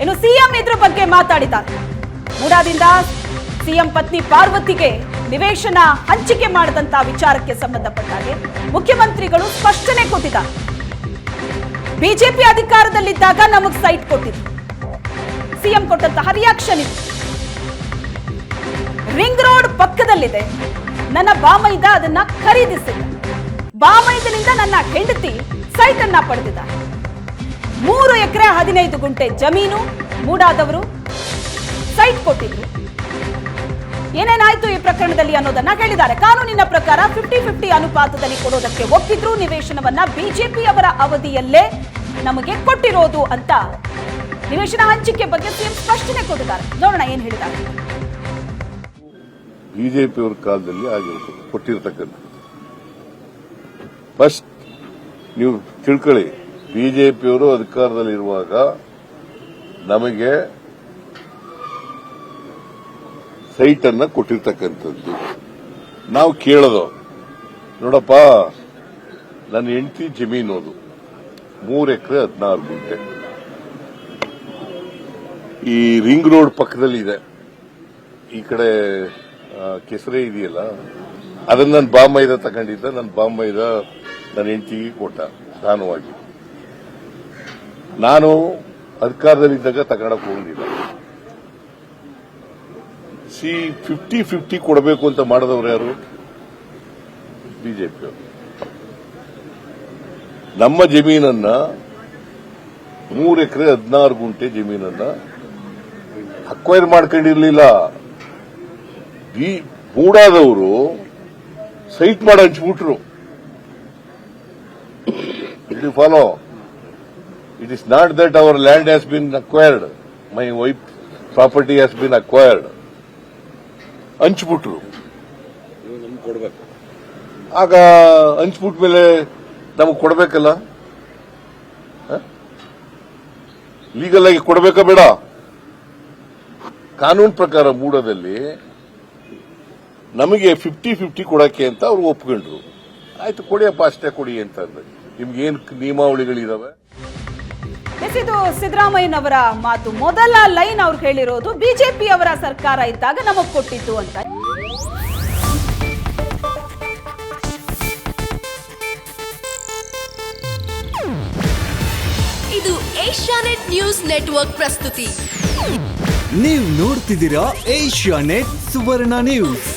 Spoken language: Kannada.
ಇನ್ನು ಸಿಎಂ ಇದ್ರ ಬಗ್ಗೆ ಮಾತಾಡಿದ್ದಾರೆ. ಮೂಡಾದಿಂದ ಸಿಎಂ ಪತ್ನಿ ಪಾರ್ವತಿಗೆ ನಿವೇಶನ ಹಂಚಿಕೆ ಮಾಡಿದಂತ ವಿಚಾರಕ್ಕೆ ಸಂಬಂಧಪಟ್ಟಾಗೆ ಮುಖ್ಯಮಂತ್ರಿಗಳು ಸ್ಪಷ್ಟನೆ ಕೊಟ್ಟಿದ್ದಾರೆ. ಬಿಜೆಪಿ ಅಧಿಕಾರದಲ್ಲಿದ್ದಾಗ ನಮಗ್ ಸೈಟ್ ಕೊಟ್ಟಿದ್ರು. ಸಿಎಂ ಕೊಟ್ಟಂತಹ ರಿಯಾಕ್ಷನ್ ಇತ್ತು ರಿಂಗ್ ರೋಡ್ ಪಕ್ಕದಲ್ಲಿದೆ. ನನ್ನ ಬಾಮೈದ ಅದನ್ನ ಖರೀದಿಸಿದೆ ಬಾಮೈದನಿಂದ ನನ್ನ ಹೆಂಡತಿ ಸೈಟ್ ಅನ್ನ ಪಡೆದಿದ್ದಾರೆ. ಮೂರು ಎಕರೆ ಹದಿನೈದು ಗುಂಟೆ ಜಮೀನು ಮೂಡಾದವರು ಸೈಟ್ ಕೊಟ್ಟಿದ್ರು. ಏನೇನಾಯ್ತು ಈ ಪ್ರಕರಣದಲ್ಲಿ ಅನ್ನೋದನ್ನ ಹೇಳಿದ್ದಾರೆ ಕಾನೂನಿನ ಪ್ರಕಾರ ಫಿಫ್ಟಿ ಫಿಫ್ಟಿ ಅನುಪಾತದಲ್ಲಿ ಕೊಡೋದಕ್ಕೆ ಒಪ್ಪಿದ್ರು. ನಿವೇಶನವನ್ನ ಬಿಜೆಪಿ ಅವರ ಅವಧಿಯಲ್ಲೇ ನಮಗೆ ಕೊಟ್ಟಿರೋದು ಅಂತ ನಿವೇಶನ ಹಂಚಿಕೆ ಬಗ್ಗೆ ಸಿಎಂ ಸ್ಪಷ್ಟನೆ ಕೊಟ್ಟಿದ್ದಾರೆ. ನೋಡೋಣ ಏನ್ ಹೇಳಿದ್ದಾರೆ. ಬಿಜೆಪಿಯವರ ಕಾಲದಲ್ಲಿ ಆಗಿರ್ಬೋದು, ಕೊಟ್ಟಿರ್ತಕ್ಕಂಥದ್ದು. ಫಸ್ಟ್ ನೀವು ತಿಳ್ಕೊಳ್ಳಿ. ಬಿಜೆಪಿಯವರು ಅಧಿಕಾರದಲ್ಲಿರುವಾಗ ನಮಗೆ ಸೈಟ್ ಅನ್ನ ಕೊಟ್ಟಿರ್ತಕ್ಕಂಥದ್ದು. ನಾವು ಕೇಳೋದು. ನೋಡಪ್ಪ, ನನ್ನ ಹೆಂಡತಿ ಜಮೀನು ಅದು. ಮೂರು ಎಕರೆ ಹದಿನಾರು ಗುಂಟೆ. ಈ ರಿಂಗ್ ರೋಡ್ ಪಕ್ಕದಲ್ಲಿ ಇದೆ. ಈ ಕಡೆ ಕೆಸರೆ ಇದೆಯಲ್ಲ, ಅದನ್ನ ನನ್ನ ಬಾಂಬೈದ ತಗೊಂಡಿದ್ದ. ನನ್ನ ಬಾಂಬೈದ ನನ್ನ ಹೆಂಡತಿಗೆ ಕೊಟ್ಟ ದಾನವಾಗಿ ನಾನು ಅಧಿಕಾರದಲ್ಲಿದ್ದಾಗ ತಗೊಳಕ್ ಹೋಗಿಲ್ಲ ಸಿ ಫಿಫ್ಟಿ ಫಿಫ್ಟಿ ಕೊಡಬೇಕು ಅಂತ ಮಾಡಿದವ್ರು ಯಾರು? ಬಿಜೆಪಿ ನಮ್ಮ ಜಮೀನನ್ನ ಮೂರು ಎಕರೆ ಹದಿನಾರು ಗುಂಟೆ ಜಮೀನನ್ನ ಅಕ್ವೈರ್ ಮಾಡ್ಕೊಂಡಿರಲಿಲ್ಲ. ಮೂಡಾದವರು ಸೈಟ್ ಮಾಡಿ ಹಂಚ್ಬಿಟ್ರು. ಇಲ್ಲಿ follow it is not that our land has been acquired my wife property has been acquired ಹಂಚ್ಬಿಟ್ರು ಆಗ ಹಂಚ್ಬಿಟ್ ಮೇಲೆ ನಮಗೆ ಕೊಡಬೇಕಲ್ಲ? ಲೀಗಲ್ ಆಗಿ ಕೊಡಬೇಕಾ ಬೇಡ? ಕಾನೂನು ಪ್ರಕಾರ ಮೂಡದಲ್ಲಿ ನಮಗೆ ಫಿಫ್ಟಿ ಫಿಫ್ಟಿ ಕೊಡಕ್ಕೆ ಅಂತ ಅವ್ರು ಒಪ್ಕೊಂಡ್ರು. ಆಯ್ತು ಕೊಡಿಯಪ್ಪ ಅಷ್ಟೇ ಕೊಡಿ ಅಂತ ನಿಮ್ಗೆ ಏನ್ ನಿಯಮಾವಳಿಗಳಿದಾವೆ? ಎಸ್ ಇದು ಸಿದ್ದರಾಮಯ್ಯನವರ ಮಾತು. ಮೊದಲ ಲೈನ್ ಅವ್ರು ಹೇಳಿರೋದು ಬಿಜೆಪಿ ಅವರ ಸರ್ಕಾರ ಇದ್ದಾಗ ನಮಗ್ ಕೊಟ್ಟಿತ್ತು ಅಂತ. ಇದು ಏಷ್ಯಾನೆಟ್ ನ್ಯೂಸ್ ನೆಟ್ವರ್ಕ್ ಪ್ರಸ್ತುತಿ. ನೀವು ನೋಡ್ತಿದ್ದೀರಾ ಏಷ್ಯಾ ನೆಟ್ ಸುವರ್ಣ ನ್ಯೂಸ್.